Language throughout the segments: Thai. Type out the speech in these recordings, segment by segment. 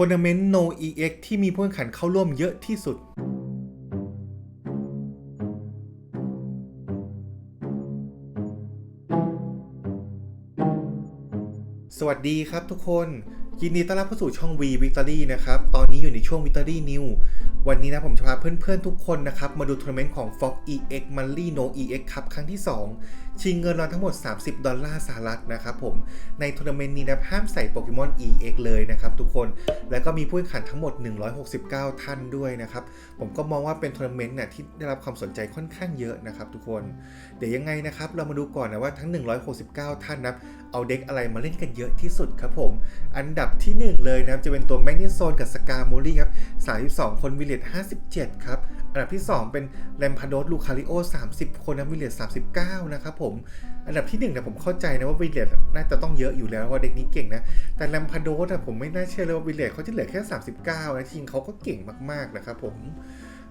ทัวร์นาเมนต์ No EX ที่มีผู้แข่งขันเข้าร่วมเยอะที่สุด สวัสดีครับทุกคน ยินดีต้อนรับเข้าสู่ช่อง V Victory นะครับ ตอนนี้อยู่ในช่วง Victory New วันนี้นะผมจะพาเพื่อนๆทุกคนนะครับ มาดูทัวร์นาเมนต์ของ Fox EX m a n l y No EX ครับครั้งที่ 2 ชิงเงินรางวัลทั้งหมด 30 ดอลลาร์สหรัฐนะครับผม ในทัวร์นาเมนต์นี้นะห้ามใส่โปเกมอน EX เลยนะครับทุกคน แล้วก็มีผู้แข่งขันทั้งหมด 169 ท่านด้วยนะครับ ผมก็มองว่าเป็นทัวร์นาเมนต์เนี่ยที่ได้รับความสนใจค่อนข้างเยอะนะครับทุกคน เดี๋ยวยังไงนะครับเรามาดูก่อนนะว่าทั้ง 169 ท่านนะเอาเด็กอะไรมาเล่นกันเยอะที่สุดครับผม อันดับที่ 1 เลยนะครับจะเป็นตัวแมกนีโซนกับสกาโมลี่ครับ32 คนวิเลต57 ครับ อันดับที่ 2 เป็นแลมพาโดสลูคาริโอ 30 คนนะวิเลต39 นะครับผม อันดับที่1เนี่ยผมเข้าใจนะว่าวิเลตน่าจะต้องเยอะอยู่แล้วว่าเด็กนี้เก่งนะ แต่แลมพาโดสอะผมไม่น่าเชื่อเลยว่าวิเลตเขาจะเหลือแค่ 39นะจริงเขาก็เก่งมากๆนะครับผม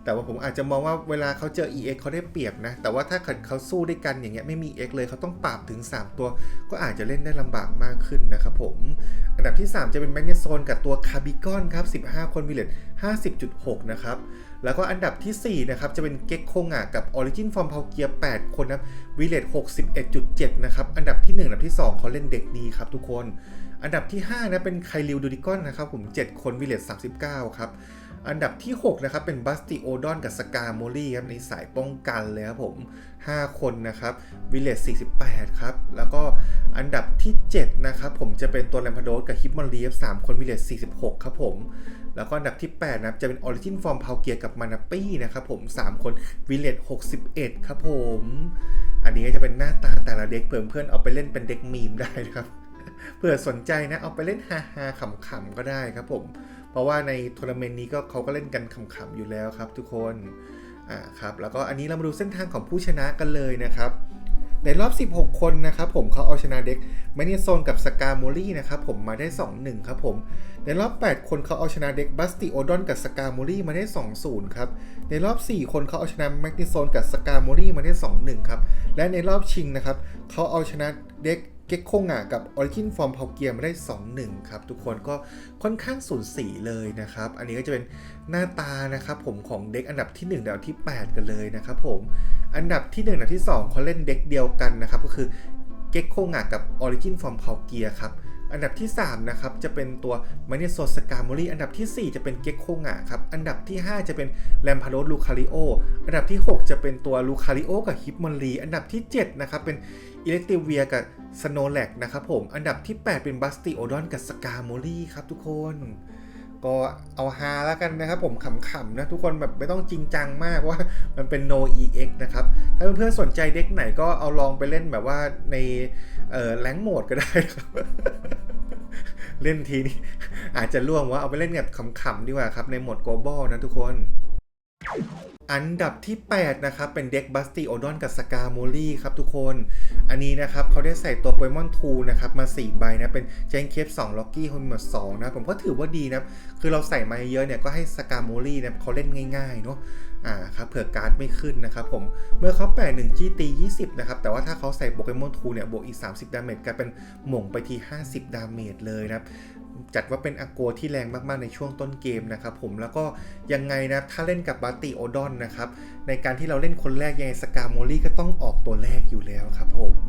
แต่ว่าผมอาจจะมองว่าเวลาเขาเจอ EX เขาได้เปรียบนะ แต่ว่าถ้าเขาสู้ด้วยกันอย่างเงี้ยไม่มี X เลยเขาต้องปราบถึง 3 ตัว ก็อาจจะเล่นได้ลำบากมากขึ้นนะครับผม อันดับที่ 3 จะเป็นแมกเนโซนกับตัวคาร์บิกอนครับ 15 คนวิเลต50.6 นะครับ แล้วก็อันดับทีสี่ 4 นะครับ จะเป็นเก็กโคงะกับออริจินฟอร์มเพาเกียร์8คนนะวิเลต61.7 นะครับ อันดับที่ 1 อันดับที่ 2เขาเล่นเด็กนี้ครับทุกคน อันดับที่5นะเป็นไคลิวดูดิกอนนะครับผม 7 คนวิเลต39 ครับ อันดับที่ 6 นะครับ เป็นบัสติโอดอนกับสกาโมลี่ครับในสายป้องกันเลยครับผม 5 คนนะครับวิเลต48 ครับ แล้วก็อันดับที่ 7 นะครับ ผมจะเป็นตัวแลมพาโดสกับฮิปมอนลีฟ3คนวิเลต46 ครับผม แล้วก็อันดับที่ 8 นะครับ จะเป็นออริจินฟอร์มพาวเกียกับมานาปี้นะครับผม 3 คนวิเลต61 ครับผม อันนี้ก็จะเป็นหน้าตาแต่ละเด็กเพื่อนเพื่อนๆเอาไปเล่นเป็นเด็กมีมได้นะครับ เผื่อสนใจนะ เอาไปเล่นฮาฮาขำๆก็ได้ครับผม เพราะว่าในทัวร์นาเมนต์นี้ก็เขาก็เล่นกันขำๆอยู่แล้วครับทุกคนอ่าครับแล้วก็อันนี้เรามาดูเส้นทางของผู้ชนะกันเลยนะครับในรอบ 16 คนนะครับผมเขาเอาชนะเด็กแมนเนโซนกับสกาโมลี่นะครับผมมาได้ 2-1 ครับผม ในรอบ 8 คนเขาเอาชนะเด็กบัสติโอดอนกับสกาโมลี่มาได้ 2-0 ครับ ในรอบ 4 คนเขาเอาชนะแมกนิโซนกับสกาโมลี่มาได้ 2-1 ครับ และในรอบชิงนะครับเขาเอาชนะเด็ก เก็กโคงะกับออริจินฟอร์มพาวเกียมาได้ 2-1 ครับ ทุกคนก็ค่อนข้างสูสีเลยนะครับ อันนี้ก็จะเป็นหน้าตานะครับผมของเด็กอันดับที่1อันดับที่ 8 กันเลยนะครับผมอันดับที่1อันดับที่2เขาเล่นเด็กเดียวกันนะครับ ก็คือเก็กโคงะกับออริจินฟอร์มพาวเกียครับ อันดับที่ 3 นะครับ จะเป็นตัวมาเนโซสกาโมลีอันดับทีสี่ 4 จะเป็นเก็กโคงะครับ อันดับที่ 5 จะเป็นแลมพาโดลูคาริโอ อันดับที่ 6 จะเป็นตัวลูคาริโอกับฮิปมอนลีอันดับที่ 7 นะครับ เป็นอิเล็กติเวียกับสโนแลกนะครับผม อันดับที่ 8 เป็นบัสติโอดอนกับสกาโมลีครับทุกคน ก็เอาฮาแล้วกันนะครับผมขำๆนะทุกคนแบบไม่ต้องจริงจังมากว่ามันเป็น no ex นะครับ ถ้าเพื่อนๆสนใจเด็กไหนก็เอาลองไปเล่นแบบว่าในเอ่อแรงโหมดก็ได้ครับเล่นทีนี้อาจจะล่วงว่าเอาไปเล่นแบบขำๆดีกว่าครับในโหมด global นะทุกคน อันดับที่ 8 นะครับ เป็นเด็กบัสติโอดอนกับสกาโมลี่ครับทุกคน อันนี้นะครับเขาได้ใส่ตัวโปเกมอนทูนะครับ มา 4 ใบนะ เป็นเจนเคฟ2ล็อกกี้ฮอนมา2นะ ผมก็ถือว่าดีนะ คือเราใส่มาเยอะเนี่ย ก็ให้สกาโมลี่เนี่ยเขาเล่นง่าย ๆ เนาะอ่าครับเผื่อการ์ดไม่ขึ้นนะครับผม เมื่อเขาแปะ1 g ตี20นะครับ แต่ว่าถ้าเขาใส่โปเกมอนทูเนี่ยบวกอีก 30 ดาเมจกลายเป็นหม่งไปที 50 ดาเมจเลยนะครับ จัดว่าเป็นอาโกที่แรงมากๆในช่วงต้นเกมนะครับผมแล้วก็ยังไงนะถ้าเล่นกับบาติโอดอนนะครับในการที่เราเล่นคนแรกยังไงสกาโมลี่ก็ต้องออกตัวแรกอยู่แล้วครับผม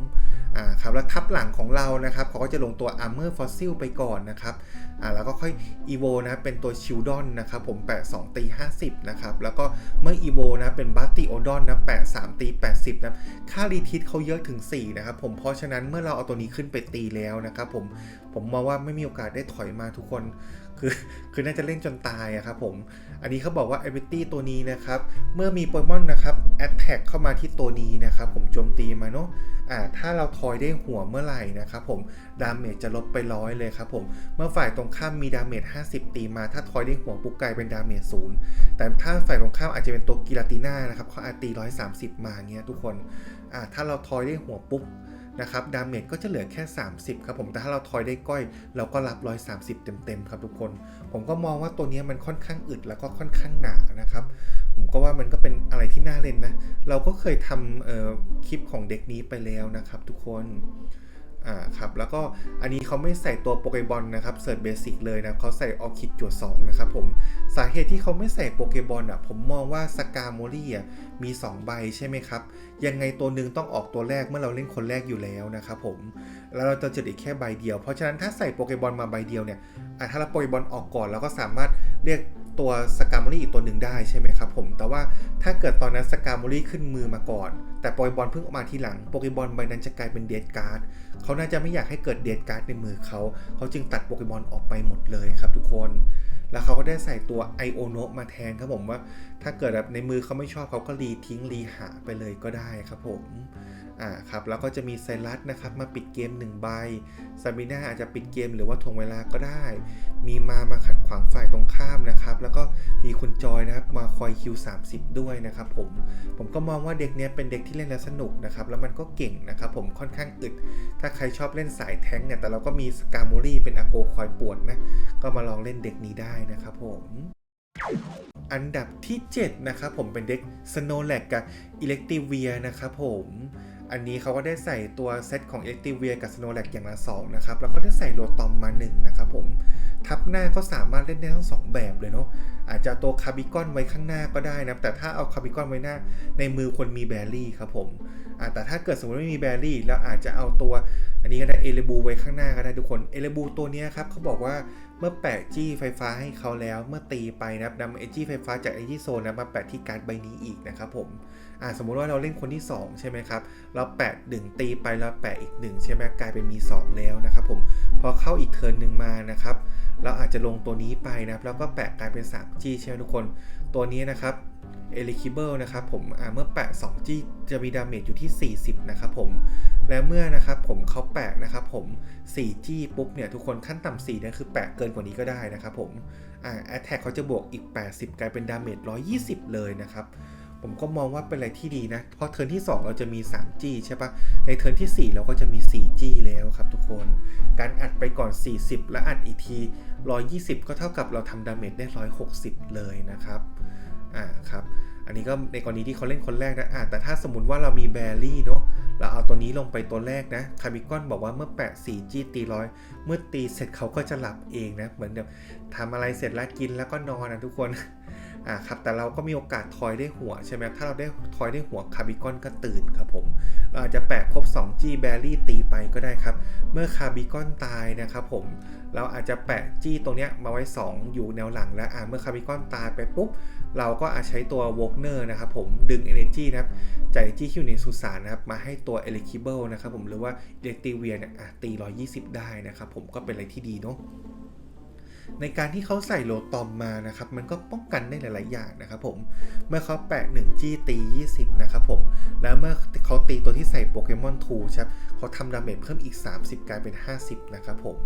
อ่าครับแล้วทับหลังของเรานะครับเขาก็จะลงตัว Armor Fossil ไปก่อนนะครับอ่าแล้วก็ค่อย Evo นะเป็นตัวชิลดอนนะครับผมแปะ2ตี50นะครับแล้วก็เมื่อ Evo นะเป็นบาติโอดอนนะแปะ3ตี80นะค่ารีทิสเขาเยอะถึง4นะครับผมเพราะฉะนั้นเมื่อเราเอาตัวนี้ขึ้นไปตีแล้วนะครับผมผมมองว่าไม่มีโอกาสได้ถอยมาทุกคน คือคือน่าจะเล่นจนตายอะครับผม อันนี้เขาบอกว่า ability ตัวนี้นะครับ เมื่อมีโปเกมอนนะครับ attack เข้ามาที่ตัวนี้นะครับ ผมโจมตีมาเนาะอ่าถ้าเราทอยได้หัวเมื่อไหร่นะครับผมดาเมจจะลดไปร้อยเลยครับผม เมื่อฝ่ายตรงข้ามมีดาเมจ50 ตีมา ถ้าทอยได้หัวปุ๊บกลายเป็นดาเมจศูนย์แต่ถ้าฝ่ายตรงข้ามอาจจะเป็นตัวกิลาติน่านะครับเขาอาจตี130 มาเงี้ยทุกคนอ่าถ้าเราทอยได้หัวปุ๊บ นะครับดาเมจก็จะเหลือแค่ 30 ครับผมแต่ถ้าเราทอยได้ก้อย เราก็รับ 130 เต็มๆครับทุกคน ผมก็มองว่าตัวนี้มันค่อนข้างอึดแล้วก็ค่อนข้างหนานะครับผมก็ว่ามันก็เป็นอะไรที่น่าเล่นนะ เราก็เคยทำคลิปของเด็กนี้ไปแล้วนะครับทุกคน อ่าครับแล้วก็อันนี้เขาไม่ใส่ตัวโปเกบอลนะครับเสิร์ชเบสิกเลยนะเขาใส่ออคิดจวด2นะครับผมสาเหตุที่เขาไม่ใส่โปเกบอลอะผมมองว่าสกาโมลี่อะมี 2 ใบใช่ไหมครับ ยังไงตัวหนึ่งต้องออกตัวแรกเมื่อเราเล่นคนแรกอยู่แล้วนะครับผมแล้วเราจะเจออีกแค่ใบเดียว เพราะฉะนั้นถ้าใส่โปเกบอลมาใบเดียวเนี่ยอะถ้าเราโปเกบอลออกก่อนเราก็สามารถเรียก ตัวสกาโมลี่อีกตัวหนึ่งได้ใช่ไหมครับผม แต่ว่าถ้าเกิดตอนนั้นสกาโมลี่ขึ้นมือมาก่อน แต่โปเกบอลเพิ่งออกมาทีหลังโปเกบอลใบนั้นจะกลายเป็นเดดการ์ดเขาน่าจะไม่อยากให้เกิดเดดการ์ดในมือเขาเขาจึงตัดโปเกมอนออกไปหมดเลยครับทุกคน แล้วเขาก็ได้ใส่ตัวไอโอโนะมาแทนครับผมว่า ถ้าเกิดแบบในมือเขาไม่ชอบเขาก็รีทิ้งรีหาไปเลยก็ได้ครับผม อ่าครับแล้วก็จะมีไซรัสนะครับมาปิดเกม1ใบซาบิน่าอาจจะปิดเกมหรือว่าถ่วงเวลาก็ได้ มีมามาขัดขวางฝ่ายตรงข้ามนะครับ แล้วก็มีคุณจอยนะครับมาคอยคิว30 ด้วยนะครับผมผมก็มองว่าเด็กเนี้ยเป็นเด็กที่เล่นแล้วสนุกนะครับแล้วมันก็เก่งนะครับผมค่อนข้างอึด ถ้าใครชอบเล่นสายแท้งเนี่ยแต่เราก็มีสกาโมรี่เป็นอโกคอยปวดนะก็มาลองเล่นเด็กนี้ได้นะครับผมอันดับที่ 7 นะครับผมเป็นเด็ก Snow l a g กับ Electivia นะครับผม อันนี้เขาก็ได้ใส่ตัวเซตของเอ็กติเวียกับสโนแลกอย่างละ2นะครับ แล้วก็ได้ใส่โรตอมมา1นะครับผม ทับหน้าก็สามารถเล่นได้ทั้ง2แบบเลยเนาะอาจจะตัวคาร์บิกอนไว้ข้างหน้าก็ได้นะแต่ถ้าเอาคาร์บิกอนไว้หน้าในมือคนมีแบรี่ครับผมแต่ถ้าเกิดสมมติไม่มีแบรี่แล้วอาจจะเอาตัวอันนี้ก็ได้เอเลบูไว้ข้างหน้าก็ได้ทุกคนเอเลบูตัวนี้ครับเขาบอกว่าเมื่อแปะจี้ไฟฟ้าให้เขาแล้วเมื่อตีไปนะครับนำเอจี้ไฟฟ้าจากเอจี้โซนนะมาแปะที่การ์ดใบนี้อีกนะครับผมอ่าสมมุติว่าเราเล่นคนที่ 2 ใช่ไหมครับ เราแปะหนึ่งตีไปแล้วแปะอีกหนึ่งใช่ไหมกลายเป็นมี 2 แล้วนะครับผมพอเข้าอีกเทิร์นหนึ่งมานะครับเราอาจจะลงตัวนี้ไปนะครับ แล้วก็แปะกลายเป็น 3G ใช่ไหมทุกคน ตัวนี้นะครับ e l i g i b l e นะครับผมเมื่อแปะ 2G จะมีดาเมจอยู่ที่ 40 นะครับผม และเมื่อนะครับผมเขาแปะนะครับผม 4G ปุ๊บเนี่ยทุกคนขั้นต่ำ4นี่ยคือแปะเกินกว่านี้ก็ได้นะครับผมอ่า attack เขาจะบวกอีก 80 กลายเป็นดาเมจ120 เลยนะครับ ผมก็มองว่าเป็นอะไรที่ดีนะเพราะเทิร์นที่ 2 เราจะมี 3G ใช่ปะในเทิร์นที่ 4 เราก็จะมี 4G แล้วครับทุกคน การอัดไปก่อน 40 และอัดอีกที 120 ก็เท่ากับเราทำดาเมจได้ 160 เลยนะครับอ่าครับอันนี้ก็ในกรณีที่เขาเล่นคนแรกนะอ่าแต่ถ้าสมมติว่าเรามีแบรี่เนาะเราเอาตัวนี้ลงไปตัวแรกนะคาร์บิคอนบอกว่าเมื่อแปะ 4G ตีร้อยเมื่อตีเสร็จเขาก็จะหลับเองนะเหมือนแบบทำอะไรเสร็จแล้วกินแล้วก็นอนนะทุกคน อ่าครับแต่เราก็มีโอกาสทอยได้หัวใช่ไหมถ้าเราได้ทอยได้หัวคาร์บิคอนก็ตื่นครับผมเราอาจจะแปะครบ 2G แบรี่ตีไปก็ได้ครับ เมื่อคาร์บิคอนตายนะครับผมเราอาจจะแปะจี้ตรงเนี้ยมาไว้ 2 อยู่แนวหลังแล้วอ่าเมื่อคาร์บิคอนตายไปปุ๊บเราก็อาจใช้ตัววอ k เนอร์นะครับผมดึง Energy นะครับจาก Energy ที่อยู่ในสุสานนะครับมาให้ตัว e l e c t i b l e นะครับผมหรือว่า e l e c t i v เนี่ยอะตี 120 ได้นะครับผมก็เป็นอะไรที่ดีเนาะ ในการที่เขาใส่โลตอมมานะครับ มันก็ป้องกันได้หลาย ๆ อย่างนะครับผม เมื่อเขาแปะ1จี้ตี 20 นะครับผม แล้วเมื่อเขาตีตัวที่ใส่โปเกมอนทูใช่เขาทำดาเมจเพิ่มอีก 30 กลายเป็น 50 นะครับผม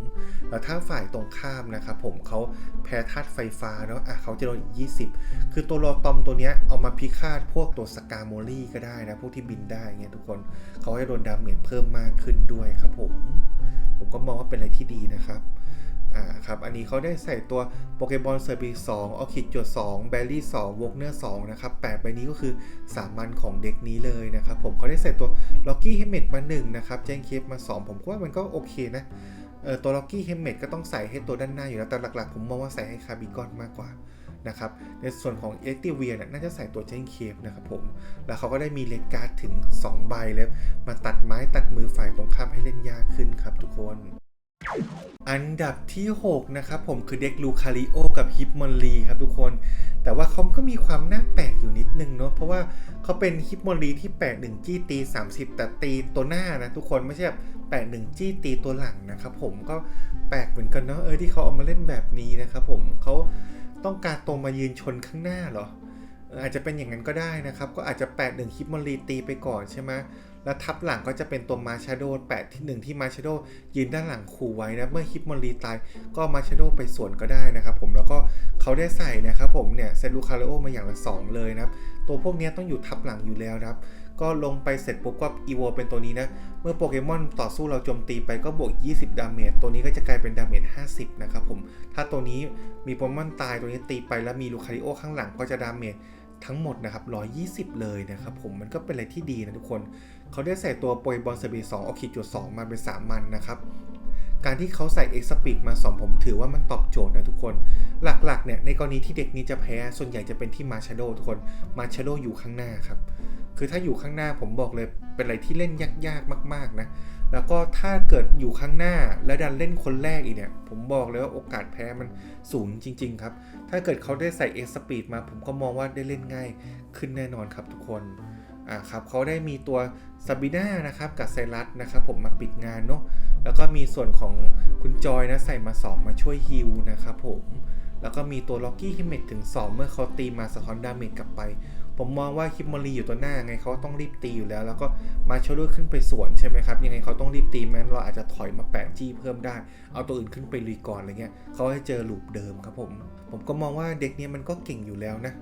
แล้วถ้าฝ่ายตรงข้ามนะครับผมเขาแพ้ธาตุไฟฟ้าเนาะอะเขาจะโดนอีก 20 คือตัวโลตอมตัวเนี้ยเอามาพิฆาตพวกตัวสกาโมลี่ก็ได้นะ พวกที่บินได้เงี้ยทุกคนเขาจะโดนดาเมจเพิ่มมากขึ้นด้วยครับผม ผมก็มองว่าเป็นอะไรที่ดีนะครับ อ่าครับ อันนี้เขาได้ใส่ตัวโปเกมอนเซอร์บีสองออคิดจวด2แบลลี่2วอกเนอร์2นะครับแปดใบนี้ก็คือสามัญของเด็กนี้เลยนะครับ ผมเขาได้ใส่ตัวล็อกกี้เฮมเมตมา1นะครับแจ้งเคฟมา2ผมว่ามันก็โอเคนะเออตัวล็อกกี้เฮมเมตก็ต้องใส่ให้ตัวด้านหน้าอยู่แล้ว แต่หลักๆ ผมมองว่าใส่ให้คาร์บิกอนมากกว่านะครับ ในส่วนของเอ็กติเวียเนี่ยน่าจะใส่ตัวเจนเคฟนะครับผม แล้วเขาก็ได้มีเลดการ์ดถึง 2 ใบแล้ว มาตัดไม้ตัดมือฝ่ายตรงข้ามให้เล่นยากขึ้นครับทุกคน อันดับที่ 6 นะครับผมคือเด็กลูคาริโอกับฮิปมอนลีครับทุกคน แต่ว่าเขาก็มีความน่าแปลกอยู่นิดนึงเนาะเพราะว่าเขาเป็นฮิปมอนลีที่แปะ1จี้ตี 30 แต่ตีตัวหน้านะทุกคนไม่ใช่แบบแปะ1จี้ตีตัวหลังนะครับผมก็แปลกเหมือนกันเนาะเออที่เขาเอามาเล่นแบบนี้นะครับผมเขาต้องการตรงมายืนชนข้างหน้าเหรออาจจะเป็นอย่างนั้นก็ได้นะครับ ก็อาจจะแปะหนึ่งฮิปมอนลีตีไปก่อนใช่ไหม แล้วทับหลังก็จะเป็นตัวมาชาโดแปะที่หนึ่งที่มาชาโดยืนด้านหลังขู่ไว้นะ เมื่อฮิปมอนลีตายก็มาชาโดไปสวนก็ได้นะครับผมแล้วก็เขาได้ใส่นะครับผมเนี่ยเซลูคาร์โอมาอย่างละ 2 เลยนะครับ ตัวพวกนี้ต้องอยู่ทับหลังอยู่แล้วนะครับ ก็ลงไปเสร็จปุ๊บก็อีโวเป็นตัวนี้นะ เมื่อโปเกมอนต่อสู้เราโจมตีไปก็บวก 20 ดาเมจตัวนี้ก็จะกลายเป็นดาเมจ50 นะครับผมถ้าตัวนี้มีโปเกมอนตายตัวนี้ตีไปแล้วมีลูคาริโอข้างหลังก็จะดาเมจทั้งหมดนะครับ120 เลยนะครับผมมันก็เป็นอะไรที่ดีนะทุกคน เขาได้ใส่ตัวโปรยบอลสปีด2เอาขีดจุด2มาเป็น3มันนะครับ การที่เขาใส่เอ็กซ์สปีดมา2ผมถือว่ามันตอบโจทย์นะทุกคน หลักๆเนี่ยในกรณีที่เด็กนี้จะแพ้ส่วนใหญ่จะเป็นที่มาชาโดทุกคนมาชาโดอยู่ข้างหน้าครับ คือถ้าอยู่ข้างหน้าผมบอกเลยเป็นอะไรที่เล่นยากๆมาก ๆนะแล้วก็ถ้าเกิดอยู่ข้างหน้าแล้วดันเล่นคนแรกอีกเนี่ย ผมบอกเลยว่าโอกาสแพ้มันสูงจริง ๆ ครับ ถ้าเกิดเขาได้ใส่เอ็กซ์สปีดมา ผมก็มองว่าได้เล่นง่ายขึ้นแน่นอนครับทุกคน อ่าครับเขาได้มีตัวซาบิน่านะครับกับไซรัสนะครับผมมาปิดงานเนาะแล้วก็มีส่วนของคุณจอยนะใส่มาสองมาช่วยฮิลนะครับผมแล้วก็มีตัวล็อกกี้ฮิมเมตถึง 2 เมื่อเขาตีมาสะท้อนดาเมจกลับไป ผมมองว่าคิมมอรีอยู่ตัวหน้าไงเขาต้องรีบตีอยู่แล้ว แล้วก็มาชด้วยขึ้นไปสวนใช่ไหมครับ ยังไงเขาต้องรีบตีแม้นเราอาจจะถอยมาแปะจี้เพิ่มได้ เอาตัวอื่นขึ้นไปรีก่อนอะไรเงี้ยเขาให้เจอลูปเดิมครับผม ผมก็มองว่าเด็กเนี้ยมันก็เก่งอยู่แล้วนะ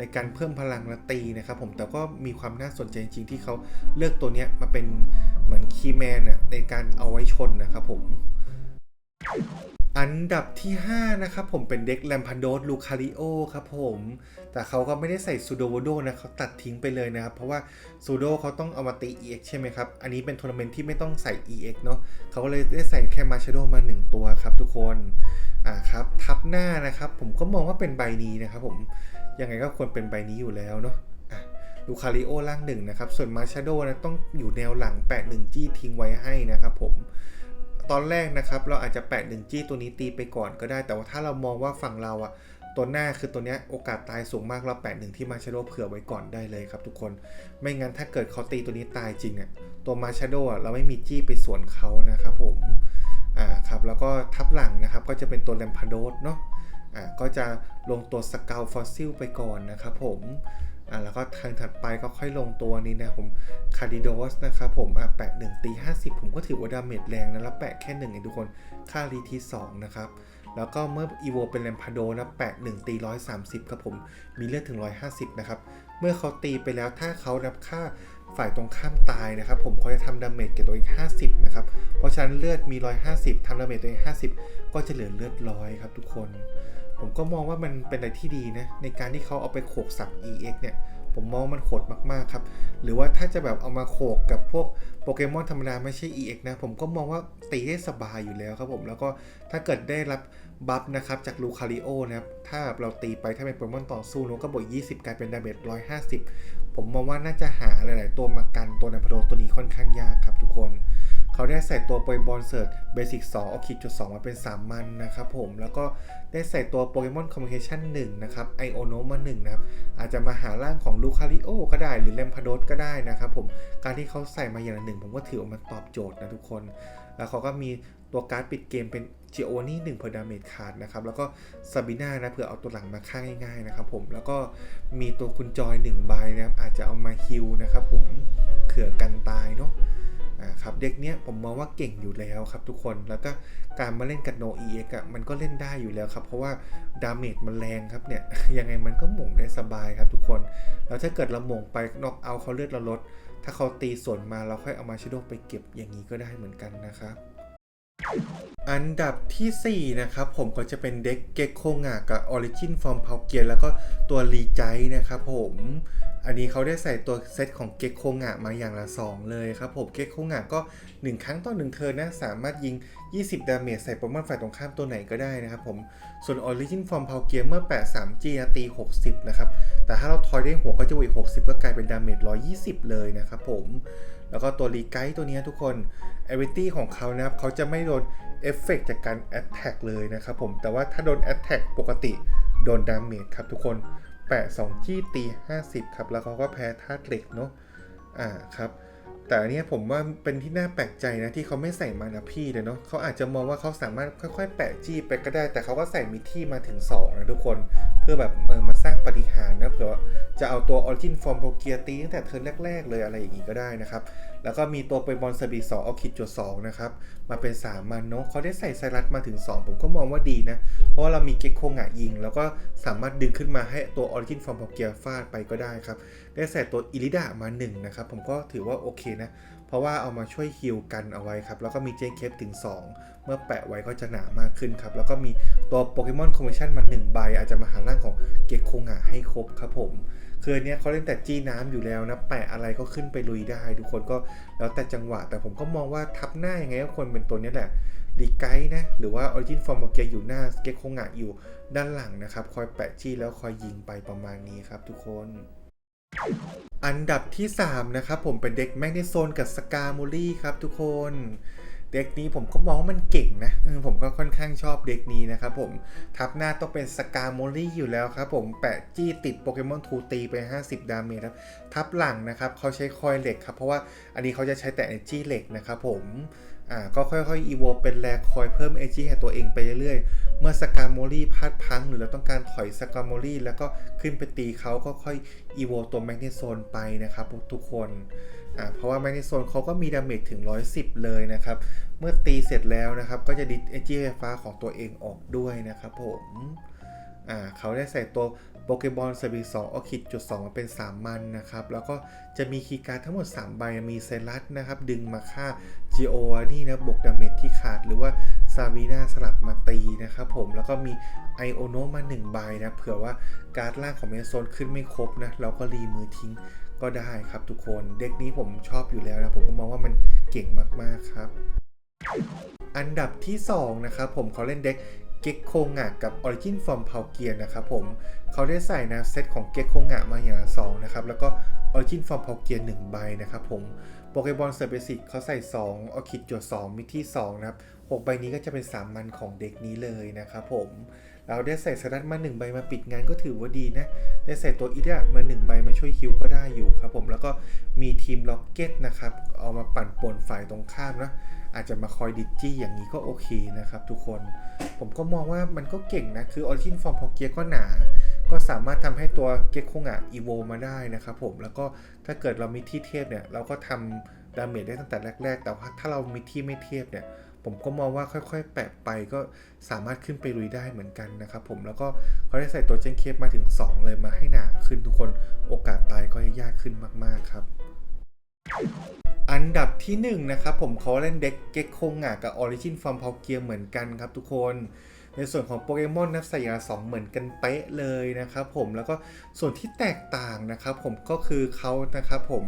ในการเพิ่มพลังและตีนะครับผมแต่ก็มีความน่าสนใจจริง ๆ ที่เขาเลือกตัวเนี้ยมาเป็นเหมือนคีย์แมนในการเอาไว้ชนนะครับผมอันดับที่ 5 นะครับผมเป็นเด็กแลมพันโดสลูคาริโอครับผม แต่เขาก็ไม่ได้ใส่ซูโดโวโดนะเขาตัดทิ้งไปเลยนะครับ เพราะว่าซูโดเขาต้องเอามาตี EX ใช่ไหมครับ อันนี้เป็นทัวร์นาเมนต์ที่ไม่ต้องใส่ EX เนาะเขาก็เลยได้ใส่แค่มาชโดมา 1 ตัวครับทุกคน อ่าครับ ทับหน้านะครับผมก็มองว่าเป็นใบนี้นะครับผม ยังไงก็ควรเป็นใบนี้อยู่แล้วเนาะลูคาริโอล่างหนึ่งนะครับ ส่วนมาชาโดนะต้องอยู่แนวหลังแปะหนึ่งจี้ทิ้งไว้ให้นะครับผม ตอนแรกนะครับเราอาจจะแปะหนึ่งจี้ตัวนี้ตีไปก่อนก็ได้ แต่ว่าถ้าเรามองว่าฝั่งเราอะตัวหน้าคือตัวนี้โอกาสตายสูงมากเราแปะหนึ่งที่มาชาโดเผื่อไว้ก่อนได้เลยครับทุกคน ไม่งั้นถ้าเกิดเขาตีตัวนี้ตายจริงเนี่ยตัวมาชาโดอะเราไม่มีจี้ไปสวนเขานะครับผม อ่าครับแล้วก็ทับหลังนะครับก็จะเป็นตัวแลมพาโดสเนาะ อ่าก็จะลงตัวสกาวฟอสซิลไปก่อนนะครับผมอ่าแล้วก็ทางถัดไปก็ค่อยลงตัวนี้นะผมคาร์ดิโดสนะครับผมอ่าแปะ1ตี50 ผมก็ถือว่าดาเมจแรงนะ แล้วแปะแค่1เองทุกคนค่ารีที2นะครับแล้วก็เมื่ออีโวเป็นแลมพาโดนะแปะ1ตี130ครับผมมีเลือดถึง 150 นะครับ เมื่อเขาตีไปแล้วถ้าเขานับค่าฝ่ายตรงข้ามตายนะครับ ผมเขาจะทำดาเมจแก่ตัวเอง50 นะครับ เพราะฉะนั้นเลือดมี 150ทำดาเมจตัวเอง 50 ก็จะเหลือเลือดร้อยครับทุกคน ผมก็มองว่ามันเป็นอะไรที่ดีนะ ในการที่เขาเอาไปโขกสับ EX เนี่ย ผมมองมันโหดมากๆครับ หรือว่าถ้าจะแบบเอามาโขกกับพวกโปเกมอนธรรมดาไม่ใช่ EX นะ ผมก็มองว่าตีได้สบายอยู่แล้วครับผม แล้วก็ถ้าเกิดได้รับบัฟนะครับจากลูคาริโอนะครับ ถ้าเราตีไปถ้าเป็นโปเกมอนต่อสู้นอะก็บวก20 กลายเป็นดาเมจ150 ผมมองว่าน่าจะหาหลาย ๆ ตัวมากันตัวนันพโดตัวนี้ค่อนข้างยากครับทุกคน เขาได้ใส่ตัวโปรยบอลเซิร์ตเบสิก2เอาคิดจุด2มาเป็น3มันนะครับผม แล้วก็ได้ใส่ตัวโปเกมอนคอมมิวนิเคชัน1นะครับไอโอโนมา1นะครับ อาจจะมาหาร่างของลูคาริโอก็ได้หรือเลมพาโดสก็ได้นะครับผม การที่เขาใส่มาอย่างละหนึ่งผมก็ถือว่ามันตอบโจทย์นะทุกคน แล้วเขาก็มีตัวการ์ดปิดเกมเป็นจิโอนี่หนึ่งเพอร์ดาเมจคาร์ดนะครับ แล้วก็ซาบิน่านะเผื่อเอาตัวหลังมาฆ่าง่ายๆนะครับผม แล้วก็มีตัวคุณจอยหนึ่งใบนะครับอาจจะเอามาฮิลนะครับผมเผื่อกันตายเนาะ ครับเด็กเนี้ยผมมองว่าเก่งอยู่แล้วครับทุกคนแล้วก็การมาเล่นกับ No EX อะมันก็เล่นได้อยู่แล้วครับ เพราะว่าดาเมจมันแรงครับเนี่ยยังไงมันก็หม่งได้สบายครับทุกคน แล้วถ้าเกิดเราหม่งไปนอกเอาเขาเลือดเราลด ถ้าเขาตีส่วนมาเราค่อยเอามาชิโดไปเก็บอย่างนี้ก็ได้เหมือนกันนะครับอันดับทีสี่4 นะครับ ผมก็จะเป็นเด็กเกโคงะกับ Origin from p a l k i e r แล้วก็ตัวรีไจนะครับผมอันนี้เขาได้ใส่ตัวเซตของเก็กโคงะมาอย่างละ 2 เลยครับผมเก็กโคงะก็ 1 ครั้งต่อ1เทิร์นนะ สามารถยิง 20 ดาเมจใส่โปรแกรมฝ่ายตรงข้ามตัวไหนก็ได้นะครับผม ส่วน Origin from p a l k i e r เมื่อ 8 3 G ตี 60 นะครับ แต่ถ้าเราทอยได้หัวก็จะวกอีก60 ก็กลายเป็นดาเมจ120 เลยนะครับผม แล้วก็ตัวรีไกด์ตัวนี้ทุกคน a v i t y ของเขานะครับเขาจะไม่โดนเอฟเฟกจากการ Attack เลยนะครับผมแต่ว่าถ้าโดน Attack ปกติโดนดาเมจครับทุกคน แปะ2จี้ตี 50 ครับ แล้วเขาก็แพ้ธาตุเหล็กเนาะอ่าครับแต่อันเนี้ยผมว่าเป็นที่น่าแปลกใจนะที่เขาไม่ใส่มานาพี่เลยเนาะเขาอาจจะมองว่าเขาสามารถค่อยๆ แปะจี้ไปก็ได้ แต่เขาก็ใส่มิที่มาถึง 2 นะทุกคน เพื่อแบบเออมาสร้างปฏิหารนะเผื่อจะเอาตัว Origin Form p o g i a ตีตั้งแต่เทิร์นแรก ๆ เลยอะไรอย่างงี้ก็ได้นะครับ แล้วก็มีตัวไปบอลสบีสองเอาคิดจุดสองนะครับ มาเป็น3มันเนาะเขาได้ใส่ไซรัสมาถึง 2 ผมก็มองว่าดีนะ เพราะว่าเรามีเก็กโคงะยิง แล้วก็สามารถดึงขึ้นมาให้ตัว Origin Form ของเกียร์ฟาดไปก็ได้ครับ ได้ใส่ตัวอิริดามา1นะครับ ผมก็ถือว่าโอเคนะ เพราะว่าเอามาช่วยฮิลกันเอาไว้ครับ แล้วก็มีเจนเคปถึง 2 เมื่อแปะไว้ก็จะหนามากขึ้นครับ แล้วก็มีตัวโปเกมอนคอมมิชชั่นมา1ใบอาจจะมาหาร่างของเก็กโคงะให้ครบครับผม คืออันเนี้ยเขาเล่นแต่จี้น้ำอยู่แล้วนะแปะอะไรก็ขึ้นไปลุยได้ ทุกคนก็แล้วแต่จังหวะ แต่ผมก็มองว่าทับหน้ายังไงก็ควรเป็นตัวนี้แหละดีไกด์นะ หรือว่า Origin Form เกียอยู่หน้าเกกโคงะอยู่ด้านหลังนะครับ คอยแปะจี้แล้วคอยยิงไปประมาณนี้ครับทุกคนอันดับที่ 3 นะครับผมเป็นเด็กแมกนีโซนกับสกา o ูลี่ครับทุกคน เด็กนี้ผมก็มองว่ามันเก่งนะผมก็ค่อนข้างชอบเด็กนี้นะครับผม ทับหน้าต้องเป็นสกาโมลี่อยู่แล้วครับผมแปะจี้ติดโปเกมอนทูตีไป 50 ดาเมจครับ ทับหลังนะครับเขาใช้คอยเหล็กครับ เพราะว่าอันนี้เขาจะใช้แต่จี้เหล็กนะครับผม อ่าก็ค่อยๆอีโวเป็นแรคอยเพิ่มเอจีให้ตัวเองไปเรื่อยๆ เมื่อสกาโมลี่พลาดพลังหรือเราต้องการถอยสกาโมลี่แล้วก็ขึ้นไปตีเขาก็ค่อยอีโวตัวแมกนีโซนไปนะครับทุกคนอ่าเพราะว่าแมกนีโซนเขาก็มีดาเมจถึง 110 เลยนะครับ เมื่อตีเสร็จแล้วนะครับ ก็จะดิสเอจีไฟฟ้าของตัวเองออกด้วยนะครับผม อ่าเขาได้ใส่ตัวโปเกบอลสปีสองออคิดจุดสองมาเป็น 3 มันนะครับ แล้วก็จะมีคีย์การ์ดทั้งหมด 3 ใบมีเซรัสนะครับ ดึงมาฆ่า g ีโอนี่นะบวกดาเมจที่ขาดหรือว่าซาวีนาสลับมาตีนะครับผมแล้วก็มีไอโอโนมา 1 ใบนะเผื่อว่าการ์ดล่างของเมโซนขึ้นไม่ครบนะเราก็รีมือทิ้งก็ได้ครับทุกคนเด็กนี้ผมชอบอยู่แล้วนะ ผมก็มองว่ามันเก่งมากๆครับอันดับที่ 2 นะครับผมเขาเล่นเด็ก เก็กโคงะกับ Origin From เ a าเกียนะครับผมเขาได้ใส่นะเซตของเก็กโคงะมาอย่างละสองนะครับ แล้วก็ Origin From เ a าเกียหนึ่งใบนะครับผมโปเกบอลเซอร์เบสิกเขาใส่2เอคิดจด2มิที่2นะครับ6ใบนี้ก็จะเป็น 3 มันของเด็กนี้เลยนะครับผม เราได้ใส่สลัดมา 1 ใบมาปิดงานก็ถือว่าดีนะ ได้ใส่ตัวอีเดะมา 1 ใบมาช่วยคิวก็ได้อยู่ครับผม แล้วก็มีทีมล็อกเก็ตนะครับ เอามาปั่นป่วนฝ่ายตรงข้ามนะ อาจจะมาคอยดิจจี้อย่างนี้ก็โอเคนะครับทุกคน ผมก็มองว่ามันก็เก่งนะ คือ Origin Form พอเกียก็หนา ก็สามารถทำให้ตัวเก็กคงอะอีโวมาได้นะครับผม แล้วก็ถ้าเกิดเรามีที่เทียบเนี่ย เราก็ทำดาเมจได้ตั้งแต่แรก ๆ แต่ว่าถ้าเรามีที่ไม่เทียบเนี่ยผมก็มองว่าค่อยๆ แปะไปก็สามารถขึ้นไปลุยได้เหมือนกันนะครับผมแล้วก็เขาได้ใส่ตัวเจนเคปมาถึง 2 เลยมาให้หนาขึ้นทุกคนโอกาสตายก็ยากขึ้นมากๆครับ อันดับที่1นะครับผมเขาเล่นเด็กเก็กคงะกับ Origin From พ a าเกียเหมือนกันครับทุกคน ในส่วนของโปเกมอนนับสายาสองเหมือนกันเป๊ะเลยนะครับผมแล้วก็ส่วนที่แตกต่างนะครับผมก็คือเขานะครับผม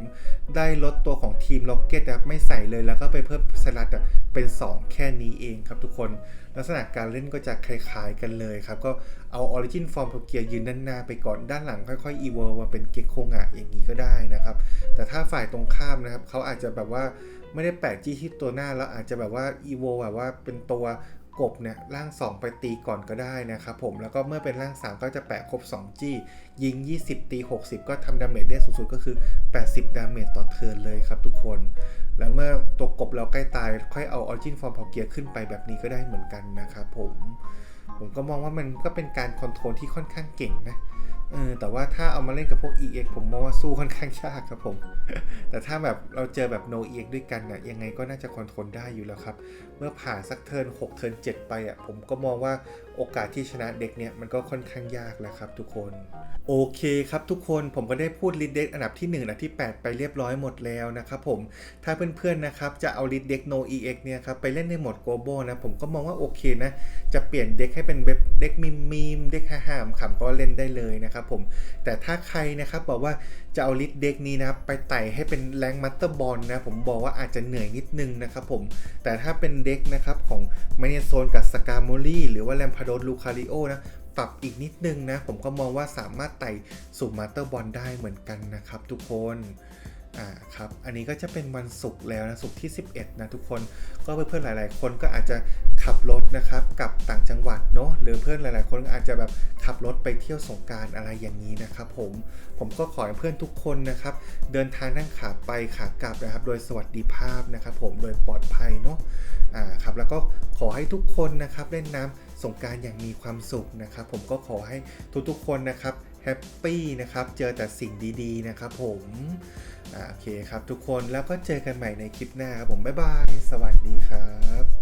ได้ลดตัวของทีมล็อกเก็ตไม่ใส่เลยแล้วก็ไปเพิ่มสลัดเป็น 2 แค่นี้เองครับทุกคน ลักษณะการเล่นก็จะคล้ายๆกันเลยครับ ก็เอา Origin Form พ a เกียยืนด้านหน้าไปก่อนด้านหลังค่อยๆ Evolve มาเป็นเก็กโคงะอย่างนี้ก็ได้นะครับ แต่ถ้าฝ่ายตรงข้ามนะครับเขาอาจจะแบบว่าไม่ได้แปะจี้ที่ตัวหน้าแล้วอาจจะแบบว่า Evo แบบว่าเป็นตัว กบเนี่ยร่าง 2 ไปตีก่อนก็ได้นะครับผมแล้วก็เมื่อเป็นร่าง 3 ก็จะแปะครบ 2 จี้ ยิง 20 ตี 60 ก็ทำดาเมจได้สูงสุดก็คือ 80 ดาเมจต่อเทิร์นเลยครับทุกคน แล้วเมื่อตัวกบเราใกล้ตาย ค่อยเอา Origin Form พอเกียร์ขึ้นไปแบบนี้ก็ได้เหมือนกันนะครับผมผมก็มองว่ามันก็เป็นการคอนโทรลที่ค่อนข้างเก่งนะเออแต่ว่าถ้าเอามาเล่นกับพวก EX ผมมองว่าสู้ค่อนข้างยากครับผม แต่ถ้าแบบเราเจอแบบ no EX ด้วยกันนะ่ะยังไงก็น่าจะคอนโทรลได้อยู่แล้วครับเมื่อผ่านสักเทิร์น6เทิร์น7ไปอะผมก็มองว่าโอกาสที่ชนะเด็กเนี่ยมันก็ค่อนข้างยากแล้วครับทุกคน โอเคครับทุกคนผมก็ได้พูดลิดเด็กอันดับที่1อันดับที่ 8 ไปเรียบร้อยหมดแล้วนะครับผมถ้าเพื่อนๆนะครับจะเอาลิดเด็ก no EX เนี่ยครับไปเล่นในโหมด global นะผมก็มองว่าโอเคนะจะเปลี่ยนเด็กให้เป็นเด็กมิมมีมเด็กฮ่ามขำก็เล่นได้เลยนะครับผมแต่ถ้าใครนะครับบอกว่าจะเอาลิสเด็กนี้นะครับไปไต่ให้เป็นแรงมัตเตอร์บอลนะผมบอกว่าอาจจะเหนื่อยนิดนึงนะครับผมแต่ถ้าเป็นเด็กนะครับของไมเนโซนกับสกาโมลี่หรือว่าแลมพาโดสลูคาริโอนะปรับอีกนิดนึงนะ ผมก็มองว่าสามารถไต่สู่มาเตอร์บอลได้เหมือนกันนะครับทุกคนอ่าครับ อันนี้ก็จะเป็นวันศุกร์แล้วนะศุกร์ที่ 11 นะทุกคน ก็เพื่อนๆหลาย ๆ คนก็อาจจะ ขับรถนะครับกับต่างจังหวัดเนาะหรือเพื่อนหลาย ๆ คนอาจจะแบบขับรถไปเที่ยวสงการอะไรอย่างนี้นะครับผมผมก็ขอให้เพื่อนทุกคนนะครับเดินทางนั่งขาไปขากลับนะครับ โดยสวัสดิภาพนะครับ ผมโดยปลอดภัยเนาะอ่าครับแล้วก็ขอให้ทุกคนนะครับเล่นน้ำสงการอย่างมีความสุขนะครับ ผมก็ขอให้ทุก ๆ คนนะครับแฮปปี้นะครับ เจอแต่สิ่งดีๆ นะครับผมโอเคครับทุกคนแล้วก็เจอกันใหม่ในคลิปหน้าครับผม บ๊ายบาย สวัสดีครับ